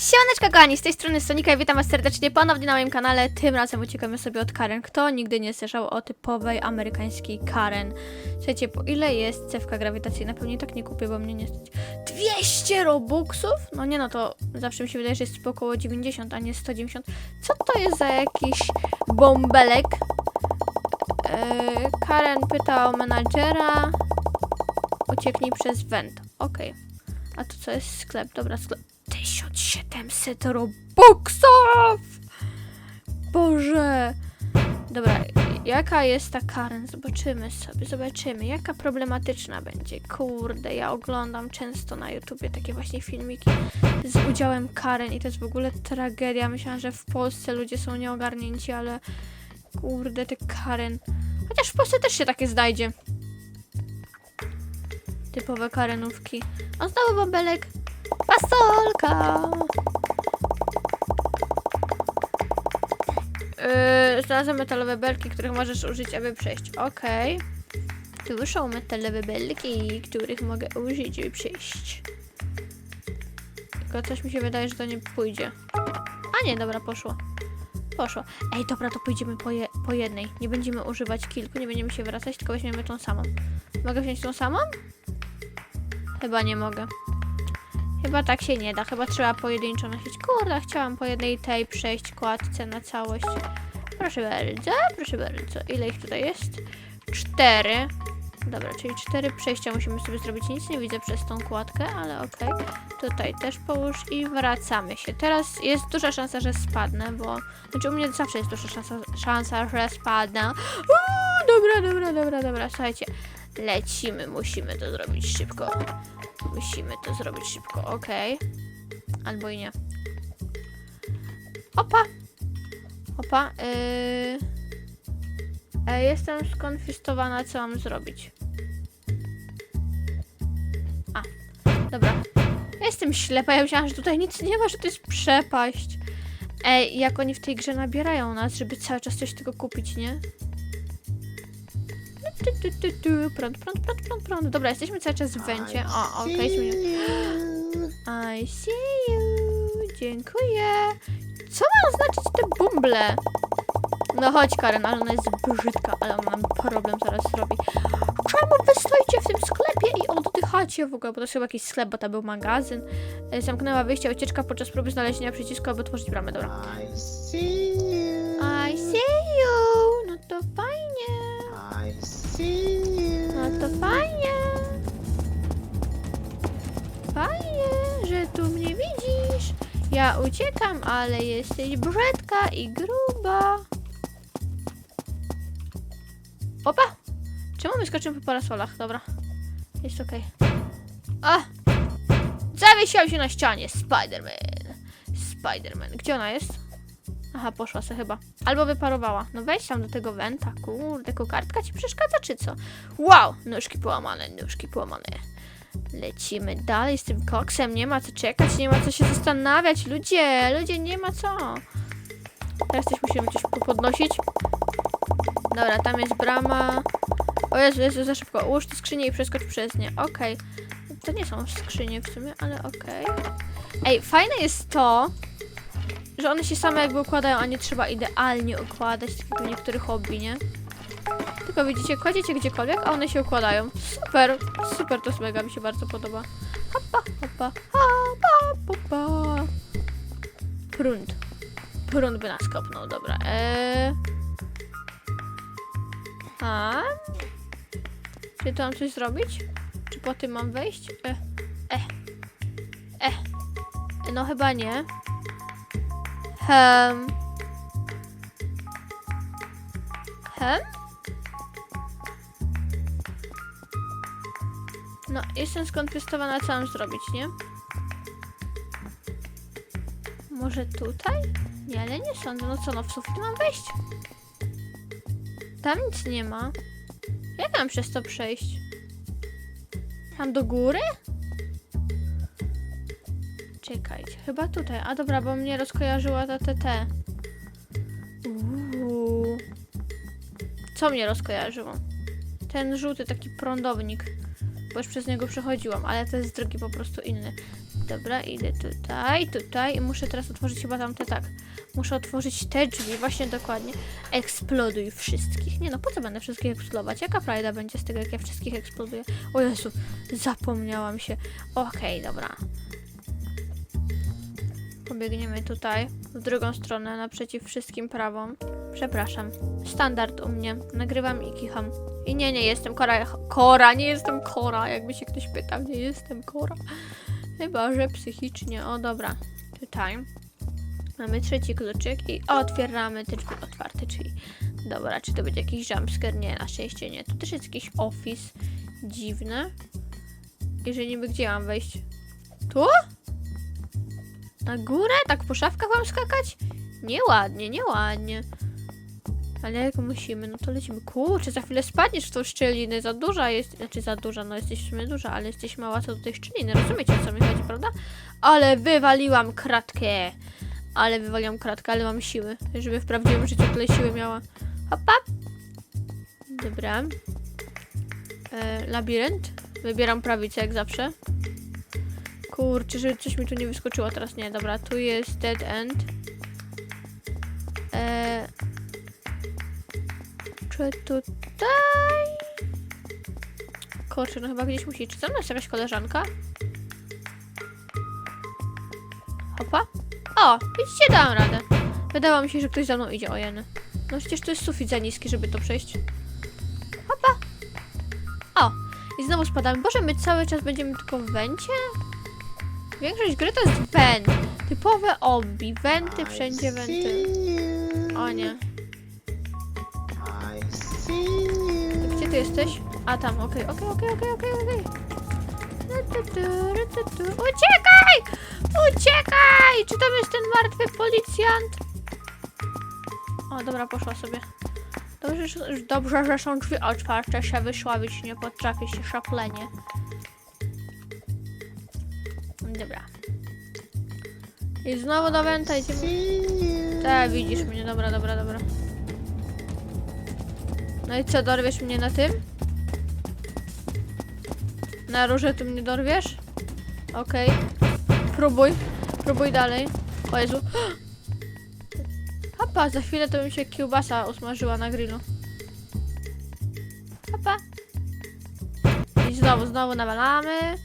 Siemaneczka kochani, z tej strony Sonika i witam was serdecznie ponownie na moim kanale. Tym razem uciekamy sobie od Karen. Kto nigdy nie słyszał o typowej amerykańskiej Karen? Słuchajcie, po ile jest cewka grawitacyjna? Pewnie tak nie kupię, bo mnie nie stać. 200 robuxów? No nie no, to zawsze mi się wydaje, że jest około 90, a nie 190. Co to jest za jakiś bąbelek? Eee, Karen pyta o menadżera. Ucieknij przez węd. Okej. A to co jest sklep? Dobra, sklep. 1700 robuxów! Boże! Dobra, jaka jest ta Karen? Zobaczymy sobie, zobaczymy. Jaka problematyczna będzie. Kurde, ja oglądam często na YouTubie takie właśnie filmiki z udziałem Karen i to jest w ogóle tragedia. Myślałam, że w Polsce ludzie są nieogarnięci, ale kurde, te Karen. Chociaż w Polsce też się takie znajdzie. Typowe Karenówki. O, znowu bąbelek. Fasolka! Yy, znalazłem metalowe belki, których możesz użyć, aby przejść. Okej. Tu są metalowe belki, których mogę użyć, aby przejść. Tylko coś mi się wydaje, że to nie pójdzie. A nie, dobra, poszło. Poszło. Ej, dobra, to pójdziemy po, je, po jednej. Nie będziemy używać kilku, nie będziemy się wracać, tylko weźmiemy tą samą. Mogę wziąć tą samą? Chyba nie mogę. Chyba tak się nie da, chyba trzeba pojedynczo nosić. Kurde, chciałam po jednej tej przejść kładce na całość. Proszę bardzo, proszę bardzo. Ile ich tutaj jest? Cztery. Dobra, czyli cztery przejścia musimy sobie zrobić. Nic nie widzę przez tą kładkę, ale okej. Tutaj też połóż i wracamy się. Teraz jest duża szansa, że spadnę, bo... Znaczy u mnie zawsze jest duża szansa, szansa że spadnę. Uuu, dobra, dobra, dobra, dobra. Słuchajcie, lecimy, musimy to zrobić szybko. Musimy to zrobić szybko, okej. Albo i nie. Opa! Opa, yy... e, Jestem skonfistowana, co mam zrobić. A, dobra. Jestem ślepa, ja myślałam, że tutaj nic nie ma, że to jest przepaść. Ej, jak oni w tej grze nabierają nas, żeby cały czas coś tego kupić, nie? Tu. Prąd, prąd, prąd, prąd, prąd. Dobra, jesteśmy cały czas w węcie. O, okej. Okay, I see you. Dziękuję. Co ma znaczyć te bumble? No chodź Karen, ale ona jest brzydka, ale ona nam problem zaraz zrobi. Czemu wy stoicie w tym sklepie i oddychacie w ogóle? Bo to jest chyba jakiś sklep, bo to był magazyn. E, Zamknęła wyjście, ucieczka podczas próby znalezienia przycisku, aby otworzyć bramę. Dobra. I see you. I see you. No to fajnie. Że tu mnie widzisz. Ja uciekam, ale jesteś brzydka i gruba. Opa! Czemu my skoczymy po parasolach? Dobra. Jest okej. A! Zawiesiłam się na ścianie. Spiderman. Spiderman. Gdzie ona jest? Aha, poszła se chyba. Albo wyparowała. No wejdź tam do tego wenta. Kurde, kokardka ci przeszkadza, czy co? Wow! Nóżki połamane, nóżki połamane. Lecimy dalej z tym koksem. Nie ma co czekać, nie ma co się zastanawiać. Ludzie, ludzie, nie ma co. Teraz coś musimy coś podnosić. Dobra, tam jest brama. O Jezu, Jezu, za szybko. Ułóż te skrzynie i przeskocz przez nie. Okej. To nie są skrzynie w sumie, ale okej. Ej, fajne jest to, że one się same jakby układają, a nie trzeba idealnie układać, tak jak w niektórych hobby, nie? Tylko widzicie, kładziecie gdziekolwiek, a one się układają. Super, super, to jest mega, mi się bardzo podoba. Hopa, hopa, hopa, hopa. Prąd. Prąd by nas kopnął, dobra. Eee... A? Czy tu mam coś zrobić? Czy po tym mam wejść? E, e, e. No chyba nie. Hem. Hem? No, jestem skonfestowana, co mam zrobić, nie? Może tutaj? Nie, ale nie sądzę. No co, no w sufit mam wejść? Tam nic nie ma. Jak mam przez to przejść? Tam do góry? Czekajcie, chyba tutaj. A dobra, bo mnie rozkojarzyła ta TT. Co mnie rozkojarzyło? Ten żółty taki prądownik. Bo już przez niego przechodziłam, ale to jest drugi po prostu inny. Dobra, idę tutaj, tutaj i muszę teraz otworzyć chyba tamte, tak. Muszę otworzyć te drzwi, właśnie dokładnie. Eksploduj wszystkich. Nie no, po co będę wszystkich eksplodować? Jaka frajda będzie z tego, jak ja wszystkich eksploduję? O Jezu, zapomniałam się. Okej, dobra. Pobiegniemy tutaj, w drugą stronę, naprzeciw wszystkim prawą. Przepraszam. Standard u mnie. Nagrywam i kicham. I nie, nie jestem Kora. Kora, nie jestem Kora, jakby się ktoś pytał. Nie jestem Kora. Chyba, że psychicznie. O, dobra. Tutaj. Mamy trzeci kluczyk i otwieramy te drzwi. Otwarte drzwi. Dobra, czy to będzie jakiś jumpscare? Nie, na szczęście nie. Tu też jest jakiś office. Dziwne. I że niby gdzie mam wejść? Tu? Na górę? Tak po szafkach mam skakać? Nieładnie, nieładnie. Ale jak musimy, no to lecimy. Kurczę, za chwilę spadniesz w tą szczelinę. Za duża jest, znaczy za duża, no jesteś w sumie duża, ale jesteś mała co do tej szczeliny. Rozumiecie co mi chodzi, prawda? Ale wywaliłam kratkę. Ale wywaliłam kratkę, ale mam siły. Żeby w prawdziwym życiu tyle siły miała. Hopa. Dobra. E, labirynt. Wybieram prawicę jak zawsze. Kurczę, żeby coś mi tu nie wyskoczyło teraz. Nie, dobra, tu jest dead end. E, czy tutaj? Kurczę, no chyba gdzieś musi. Czy tam jest jakaś koleżanka? Hopa. O, widzicie, dałam radę. Wydawało mi się, że ktoś za mną idzie, o jeny. No przecież to jest sufit za niski, żeby to przejść. Hopa. O, i znowu spadamy. Boże, my cały czas będziemy tylko w wencie? Większość gry to jest went. Typowe obi. Wenty, wszędzie wenty. O nie. Gdzie ty jesteś? A tam, okej, okej, okej, okej, okej, okej. Tu, tu, tu, tu, tu. Uciekaj! Uciekaj! Czy tam jest ten martwy policjant? O, dobra, poszła sobie. Dobrze, że- dobrze, że są drzwi otwarte, się wyszławić nie potrafię się szaplenie. Dobra. I znowu do Wenta idziemy. Tak, widzisz mnie, dobra, dobra, dobra. No i co, dorwiesz mnie na tym? Na róże tu mnie dorwiesz? Okej. Próbuj, próbuj dalej. O Jezu. Papa, za chwilę to mi się kiełbasa usmażyła na grillu. Papa. I znowu, znowu nawalamy.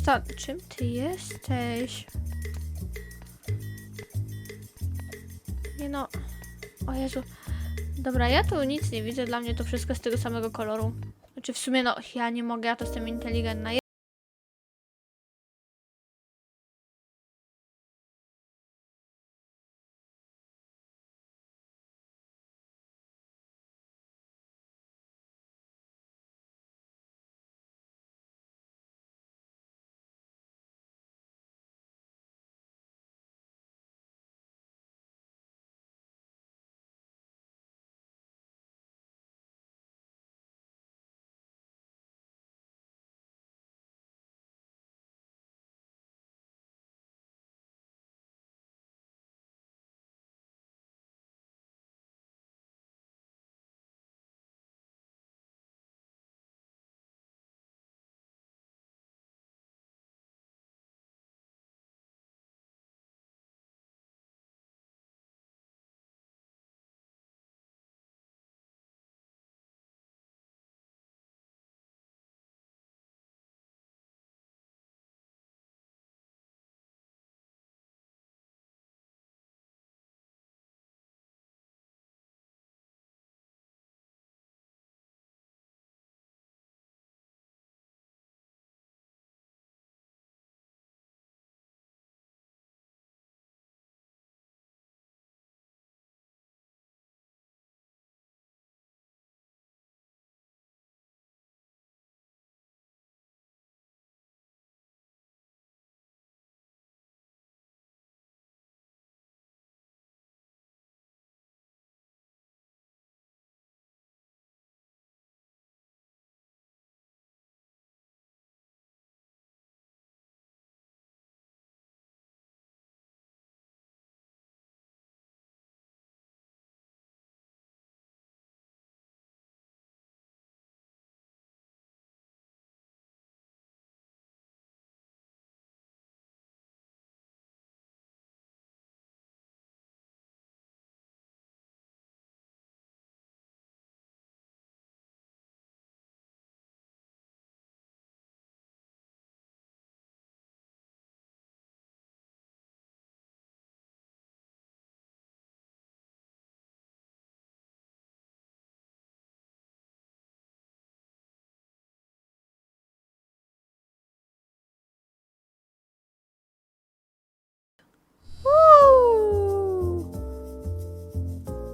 Sta czym ty jesteś? Nie no. O Jezu. Dobra, ja tu nic nie widzę. Dla mnie to wszystko z tego samego koloru. Znaczy w sumie no, ja nie mogę, ja to jestem inteligentna.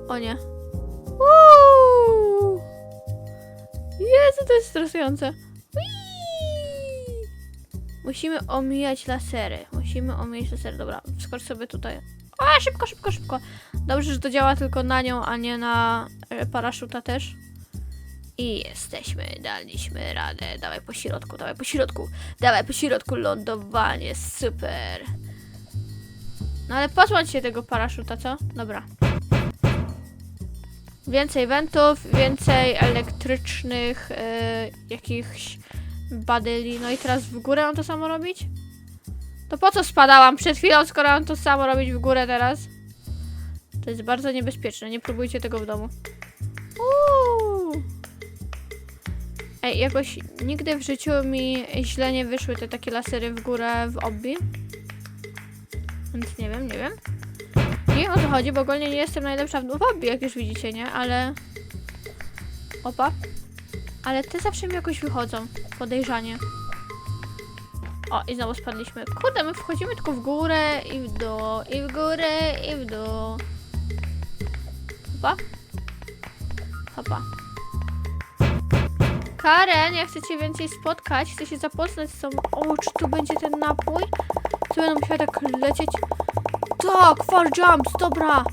O nie. Uuu. Jezu, to jest stresujące. Musimy omijać lasery. Musimy omijać lasery. Dobra, skocz sobie tutaj. O, szybko, szybko, szybko. Dobrze, że to działa tylko na nią, a nie na e, paraszuta też. I jesteśmy, daliśmy radę. Dawaj po środku, dawaj po środku. Dawaj po środku lądowanie, super. No ale pozbądź się tego paraszuta, co? Dobra. Więcej wentów, więcej elektrycznych e, jakichś badyli. No i teraz w górę mam to samo robić? To po co spadałam przed chwilą, skoro mam to samo robić w górę teraz? To jest bardzo niebezpieczne, nie próbujcie tego w domu. Uuu. Ej, jakoś nigdy w życiu mi źle nie wyszły te takie lasery w górę w obbi. Więc nie wiem, nie wiem. Wiem o co chodzi, bo ogólnie nie jestem najlepsza w obbi, jak już widzicie, nie? Ale... Opa. Ale te zawsze mi jakoś wychodzą. Podejrzanie. O, i znowu spadliśmy. Kurde, my wchodzimy tylko w górę i w dół, i w górę, i w dół. Hopa. Hopa. Karen, ja chcę cię więcej spotkać, chcę się zapoznać z tobą. O, czy tu będzie ten napój? Tu będę musiała tak lecieć. Tak, far jumps, dobra.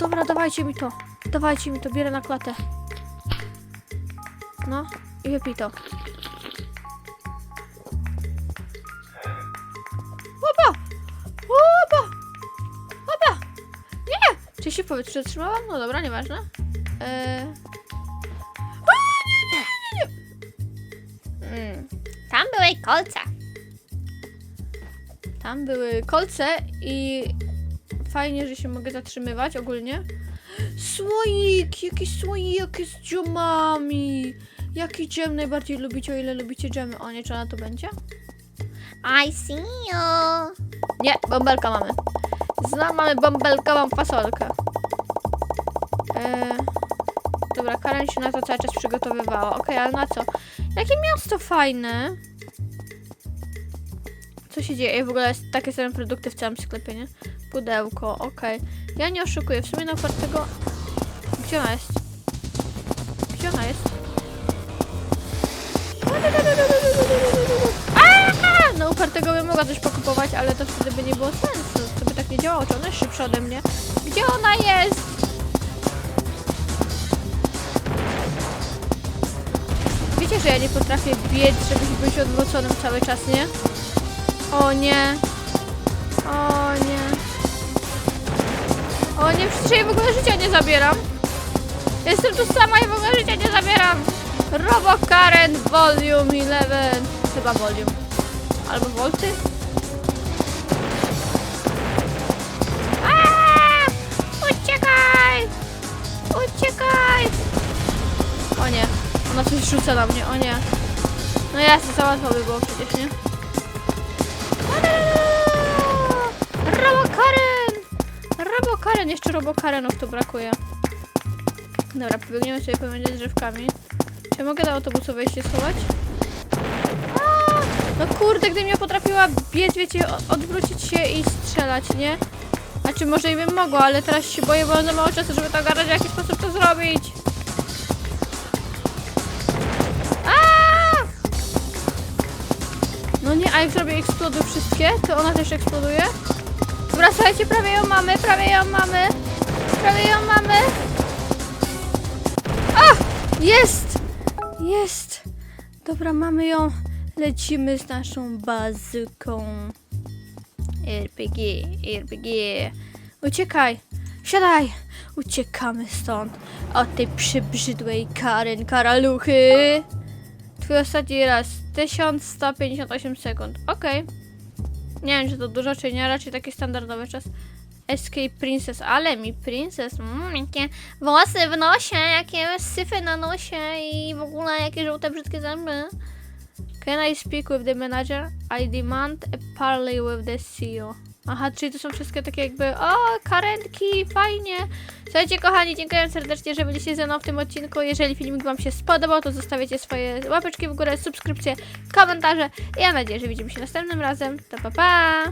Dobra, dawajcie mi to. Dawajcie mi to, bierę na klatę. No, i wypij to. Opa! Opa! Opa! Nie! Czy się powietrze zatrzymałam? No dobra, nieważne. Eee... O, nie, nie, nie, nie. Mm. Tam były kolce. Tam były kolce i fajnie, że się mogę zatrzymywać ogólnie. Słoik! Jakiś słoik z dżemami! Jaki dżem najbardziej lubicie, o ile lubicie dżemy? O nie, czy ona to będzie? I see you. Nie, bąbelka mamy. Znam, mamy bąbelkową fasolkę. Eee, dobra, Karen się na to cały czas przygotowywała. Okej, ale na co? Jakie miasto fajne. Co się dzieje? Ej, w ogóle takie same produkty w całym sklepie, nie? Pudełko, okej. Ja nie oszukuję. W sumie na tego... Gdzie ona jest? Gdzie ona jest? No upartego bym mogła coś pokupować, ale to wtedy by nie było sensu. To by tak nie działało. Czy ona jest szybsza ode mnie? Gdzie ona jest? Wiecie, że ja nie potrafię biec, żebyś być odwróconym cały czas, nie? O nie. O nie, przecież ja jej w ogóle życia nie zabieram. Jestem tu sama i w ogóle życia nie zabieram. Robo Karen Volume 11. Chyba Volume. Albo Volty? Uciekaj! Uciekaj! O nie, ona coś rzuca na mnie, o nie. No jasne, za łatwo by było przecież, nie? Robokaren! Jeszcze Robokarenów tu brakuje. Dobra, pobiegniemy sobie pomiędzy drzewkami. Czy mogę do autobusu wejść się schować? No kurde, gdybym ja potrafiła biec, wiecie, odwrócić się i strzelać, nie? A czy może i bym mogła, ale teraz się boję, bo mam za mało czasu, żeby to ogarnąć, w jaki sposób to zrobić. No nie, a jak zrobię eksploduj wszystkie, to ona też eksploduje? Dobra, słuchajcie, prawie ją mamy, prawie ją mamy. Prawie ją mamy. A! Jest! Jest! Dobra, mamy ją. Lecimy z naszą bazyką. RPG, RPG. Uciekaj! Siadaj! Uciekamy stąd. Od tej przybrzydłej Karen Karaluchy. Twój ostatni raz. 1158 sekund. Okej. Nie wiem, czy to dużo, czy nie. Raczej taki standardowy czas. Escape Princess, ale mi Princess, mm, jakie włosy w nosie, jakie syfy na nosie i w ogóle jakie żółte, brzydkie zęby. Can I speak with the manager? I demand a parley with the CEO. Aha, czyli to są wszystkie takie jakby, o, karetki, fajnie. Słuchajcie, kochani, dziękuję serdecznie, że byliście ze mną w tym odcinku. Jeżeli filmik Wam się spodobał, to zostawiacie swoje łapeczki w górę, subskrypcje, komentarze. I ja mam nadzieję, że widzimy się następnym razem. To pa, pa!